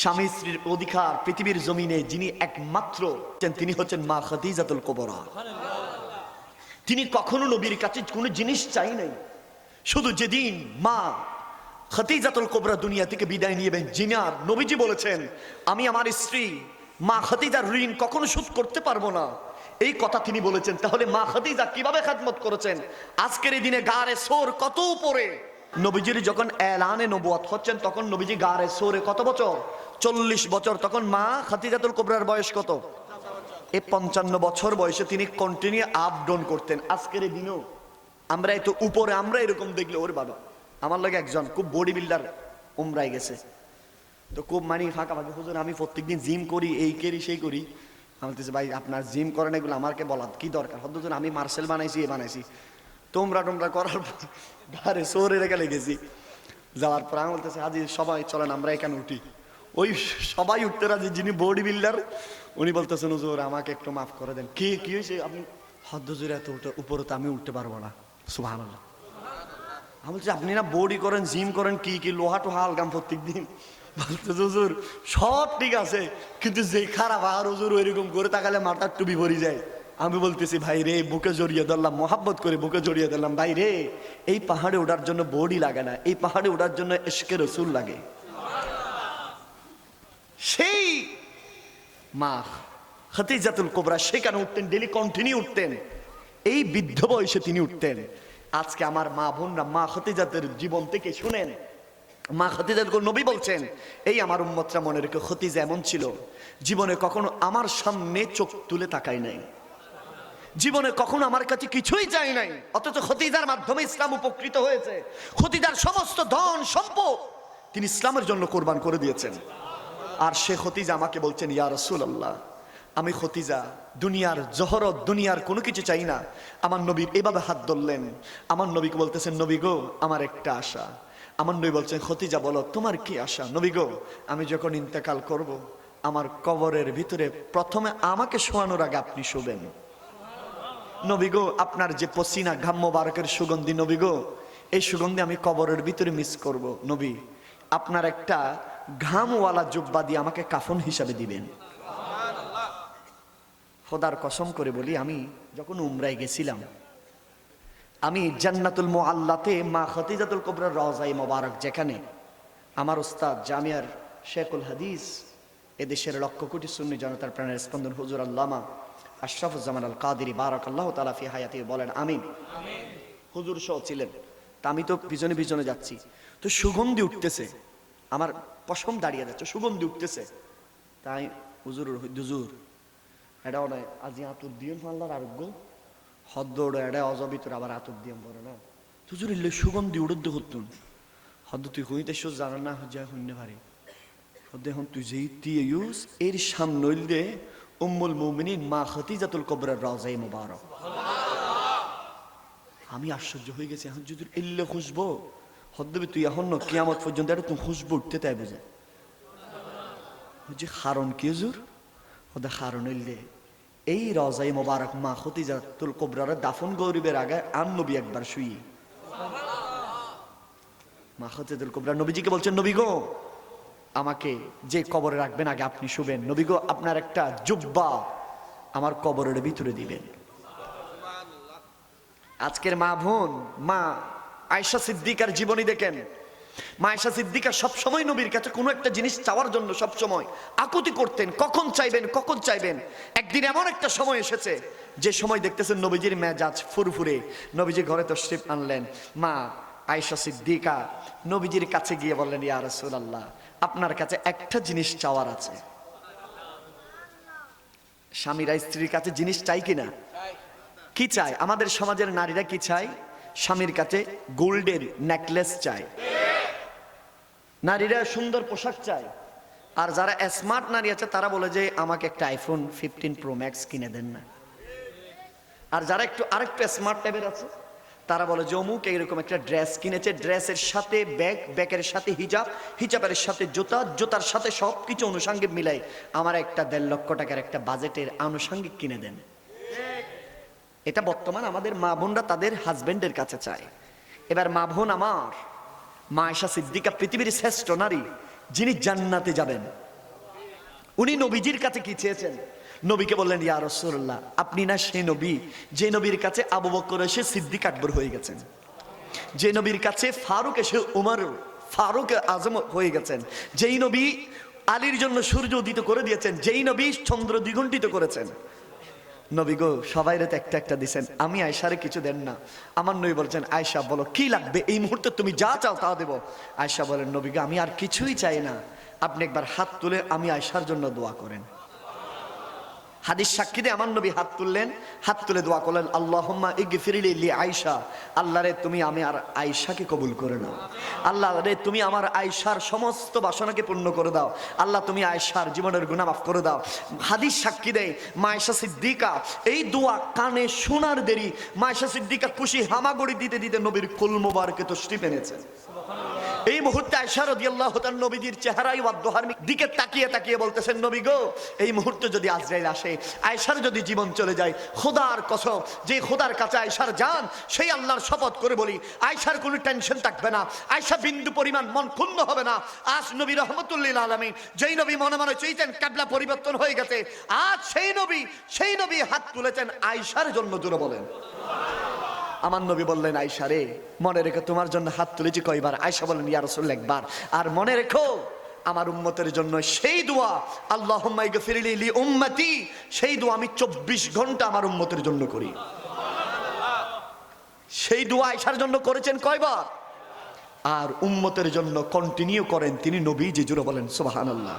স্বামী স্ত্রীর অধিকার পৃথিবীর জমিনে যিনি একমাত্র তিনি হচ্ছেন মা খাদিজাতুল কোবরা। তিনি কখনো নবীর কাছে কোনো জিনিস চাই নাই। শুধু যেদিন মা খতিজাতুল কোবরা দুনিয়া থেকে বিদায় নিয়েবেন জিনার নবীজি বলেছেন, আমি আমার স্ত্রী মা খতিজার ঋণ কখনো শোধ করতে পারব না। এই কথা তিনি বলেছেন। তাহলে মা খতিজা কীভাবে খাদমত করেছেন? আজকের এই দিনে গারে সোর কত উপরে? নবীজির যখন এলানে নবুয়াত হচ্ছেন, তখন নবীজি গারে সোরে কত বছর? চল্লিশ বছর। তখন মা খাতিজাতুল কোবরার বয়স কত? এই পঞ্চান্ন বছর বয়সে তিনি কন্টিনিউ আপ ডাউন করতেন। আজকের এই দিনেও আমরা এত উপরে, আমরা এরকম দেখলে, ওর বাবা, আমার লাগে একজন খুব বডি বিল্ডার উমরাই গেছে। তো খুব মানে ফাঁকা ফাঁকা, হুজুর, আমি প্রত্যেকদিন জিম করি, এই করি, সেই করি। আমি ভাই, আপনার জিম করেন এগুলো আমাকে বলা কি দরকার? হুজুর, আমি মার্শাল বানাইছি, এ বানাইছি। তোমরা টোমরা করার পর ঘরে সোরে রেখে লেগেছি। যাওয়ার পর আমি বলতেছি আজি সবাই চলেন, আমরা এখানে উঠি। ওই সবাই উঠতে রাজি, যিনি বডি বিল্ডার উনি বলতেছেন, হুজুর, আমাকে একটু মাফ করে দেন। কি কি হয়েছে আপনি হদ্দ জুড়ে এত উঠে, উপরে তো আমি উঠতে পারব না। সুহান আমি বলছি, আপনি না বডি করেন জিম করেন, কি কি, লোহা টোহা আলগাম প্রত্যেক দিন বলতেছে, হুজুর, সব ঠিক আছে, কিন্তু যে খারাপ, আর হুজুর, ওইরকম করে তাকালে মাথার টুপি ভরি যায়। আমি বলতেছি, ভাই রে, বুকে জড়িয়ে ধরলাম, মোহাব্বত করে বুকে জড়িয়ে ধরলাম, ভাই রে, এই পাহাড়ে ওঠার জন্য বডি লাগে না, এই পাহাড়ে ওঠার জন্য এসকে রসুল লাগে। সেই মা খতিজাতুল কোবরা, সেখানে উঠতেন ডেলি কন্টিনিউ উঠতেন। এই বৃদ্ধ বয়সে তিনি উঠতেন। আজকে আমার মা বোনরা মা খতিজাতের জীবন থেকে শুনেন। মা খতিজাত নবী বলছেন, এই আমার উম্মতরা মনে রেখে, খতিজা এমন ছিল, জীবনে কখনো আমার সামনে চোখ তুলে তাকায় নাই। জীবনে কখনো আমার কাছে কিছুই চাই নাই। অথচ খতিজার মাধ্যমে ইসলাম উপকৃত হয়েছে। খতিজার সমস্ত ধন, সম্পদ তিনি ইসলামের জন্য কোরবান করে দিয়েছেন। আর সে খতিজা আমাকে বলছেন, ইয়া রসুল আল্লাহ আমি খতিজা, দুনিয়ার জহরত, দুনিয়ার কোনো কিছু চাই না। আমার নবী এভাবে হাত ধরলেন। আমার নবীকে বলতেছেন, নবী গো, আমার একটা আশা। আমার নবী বলছেন, খতিজা, বলো, তোমার কি আশা? নবী গো, আমি যখন ইন্তেকাল করব, আমার কবরের ভিতরে প্রথমে আমাকে শোয়ানোর আগে আপনি শুবেন। নবী গো, আপনার যে পসিনা ঘাম মোবারকের সুগন্ধি নবী গো, এই সুগন্ধি আমি কবরের ভিতরে মিস করব। নবী, আপনার একটা ঘামওয়ালা জুব্বা দিয়ে আমাকে কাফন হিসাবে দিবেন। খোদার কসম করে বলি, আমি যখন উমরায় গেছিলাম, আমি জান্নাতুল মোয়াল্লাতে মা খতিজাতুল কবরার রজাই মোবারক, যেখানে আমার ওস্তাদ জামিয়ার শেখুল হাদিস, এদেশের লক্ষ কোটি সুন্নি জনতার প্রাণের স্পন্দন হুজুর আল্লামা আশরাফুজ্জামান আল কাদিরি বারাক আল্লাহ তালা ফি বলেন, আমিন। হুজুর সহ ছিলেন। তা আমি তো পিছনে পিছনে যাচ্ছি। তো সুগন্ধি উঠতেছে। আমার পশম দাঁড়িয়ে যাচ্ছে, সুগন্ধি উঠতেছে। তাই হুজুর হুজুর, এটা ওটা আজি আতুর দিয়ে মাল্লার আরোগ্য। হদ্দ ওটা এটা অজবিতর আবার আতুর দিয়ে পড়ে না। হুজুর ইল্লে সুগন্ধি উড়দ্দ হতুন হদ্দ, তুই হইতে সো জানা না যা হইনে পারি। হদ্দ, এখন তুই যেই তুই ইউস এর সামনে উম্মুল মুমিনিন মা খতিজাতুল কবরের রাজাই মুবারক। আমি আশ্চর্য হয়ে গেছি, এখন যদি এল্লে খুশবো, হদ্দবে তুই এখন কিয়ামত পর্যন্ত এটা তুমি খুশবো উঠতে তাই বুঝে। যে হারণ কি হুজুর? ওদের হারণ এল্লে এই রজাই মোবারক মা খতিজাতুল কবরার দাফন গরিবের আগে আন নবী একবার শুই। মা খতিজাতুল কবরা নবীজিকে বলছেন, নবী গো আমাকে যে কবরে রাখবেন, আগে আপনি শুবেন। নবী গো আপনার একটা জুব্বা আমার কবরের ভিতরে দিবেন। আজকের মা বোন, মা আয়সা সিদ্দিকার জীবনী দেখেন। মা আয়সা সিদ্দিকা সবসময় নবীর কাছে কোনো একটা জিনিস চাওয়ার জন্য সবসময় আকুতি করতেন। কখন চাইবেন কখন চাইবেন? একদিন এমন একটা সময় এসেছে, যে সময় দেখতেছেন নবীজির মেজাজ ফুরফুরে। নবীজি ঘরে তশরিফ আনলেন। মা আয়সা সিদ্দিকা নবীজির কাছে গিয়ে বললেন, ইয়া রাসূলুল্লাহ, আপনার কাছে একটা জিনিস চাওয়ার আছে। স্বামীরা, স্ত্রীর কাছে জিনিস চাই কিনা? কি চায়? আমাদের সমাজের নারীরা কি চায়? স্বামীর কাছে গোল্ডের নেকলেস চায়। নারীরা সুন্দর পোশাক চায়। আর যারা স্মার্ট নারী আছে, তারা বলে যে, আমাকে একটা আইফোন ফিফটিন প্রো ম্যাক্স কিনে দেন না। আর যারা একটু আরেকটু স্মার্ট টাইপের আছে তারা বলে যে, অমুক এইরকম একটা ড্রেস কিনেছে। ড্রেসের সাথে ব্যাগ, ব্যাগের সাথে হিজাব, হিজাবের সাথে জুতা, জুতার সাথে সব কিছু অনুষাঙ্গিক মিলাই আমার একটা দেড় লক্ষ টাকার একটা বাজেটের আনুষাঙ্গিক কিনে দেন। এটা বর্তমান আমাদের মা বোনরা তাদের হাজবেন্ডের কাছে চায়। এবার মা বোন আমার, মা আয়সা সিদ্দিকা পৃথিবীর শ্রেষ্ঠ নারী, যিনি জান্নাতে যাবেন। উনি নবীজির কাছে কি চেয়েছেন? নবীকে বললেন, ইয়া রসুল্লাহ আপনি না সেই নবী, যে নবীর কাছে আবু বকর এসে সিদ্দিক আকবর হয়ে গেছেন। যে নবীর কাছে ফারুক এসে উমর, ফারুক আজম হয়ে গেছেন। যেই নবী আলীর জন্য সূর্য উদিত করে দিয়েছেন, যেই নবী চন্দ্র দ্বিগুণ্ঠিত করেছেন। নবী গো, সবাই তো একটা একটা দিছেন। আমি আয়সারে কিছু দেন না। আমার নবী বলছেন আয়সা বলো, কি লাগবে? এই মুহূর্তে তুমি যা চাও তা দেবো। আয়সা বলেন, নবী গো, আমি আর কিছুই চাই না। আপনি একবার হাত তুলে আমি আয়সার জন্য দোয়া করেন। হাদিস সাক্ষী দিয়ে আমার নবী হাত তুললেন, হাত তুলে দোয়া করলেন, আল্লাহম্মা ইগফিরিলি লি আয়েশা। আল্লাহ রে, তুমি আমি আর আয়েশাকে কবুল করে নাও। আল্লাহ রে, তুমি আমার আয়েশার সমস্ত বাসনাকে পূর্ণ করে দাও। আল্লাহ, তুমি আয়েশার জীবনের গুনাহ মাফ করে দাও। হাদিস সাক্ষী দেয়, মায়েশা সিদ্দিকা, এই দোয়া কানে শোনার দেরি। মায়েশা সিদ্দিকা খুশি হামাগুড়ি দিতে দিতে নবীর কুল মোবারকে তশরিফ এনেছেন এই মুহূর্তে আয়সা রাদিয়াল্লাহু তাআলা নবীজির চেহারাই ওয়াদ্দোহার দিকে তাকিয়ে তাকিয়ে বলতেছেন, নবী গো, এই মুহূর্তে যদি আজরাইল আসে আয়সার যদি জীবন চলে যায়, খোদার কসম, যে খোদার কাছে আয়সার যান, সেই আল্লাহর শপথ করে বলি আয়সার কোনো টেনশন থাকবে না আয়সা বিন্দু পরিমাণ মন ক্ষুণ্ণ হবে না, আজ নবী রহমতুল্লিল আলমী যেই নবী মনে মনে চেয়েছেন কাবলা পরিবর্তন হয়ে গেছে, আজ সেই নবী সেই নবী হাত তুলেছেন আয়সার জন্য দূরে বলেন। আমার নবী বললেন আয়সা রে, মনে রেখো তোমার জন্য হাত তুলেছি কয়বার। আয়সা বললেন, ইয়া রসুল একবার। আর মনে রেখো, আমার উম্মতের জন্য সেই দোয়া আল্লাহ লি উম্মতি। সেই দোয়া আমি চব্বিশ ঘণ্টা আমার উম্মতের জন্য করি। সেই দোয়া আয়সার জন্য করেছেন কয়বার? আর উম্মতের জন্য কন্টিনিউ করেন তিনি নবী জুড়ে বলেন সুবাহান আল্লাহ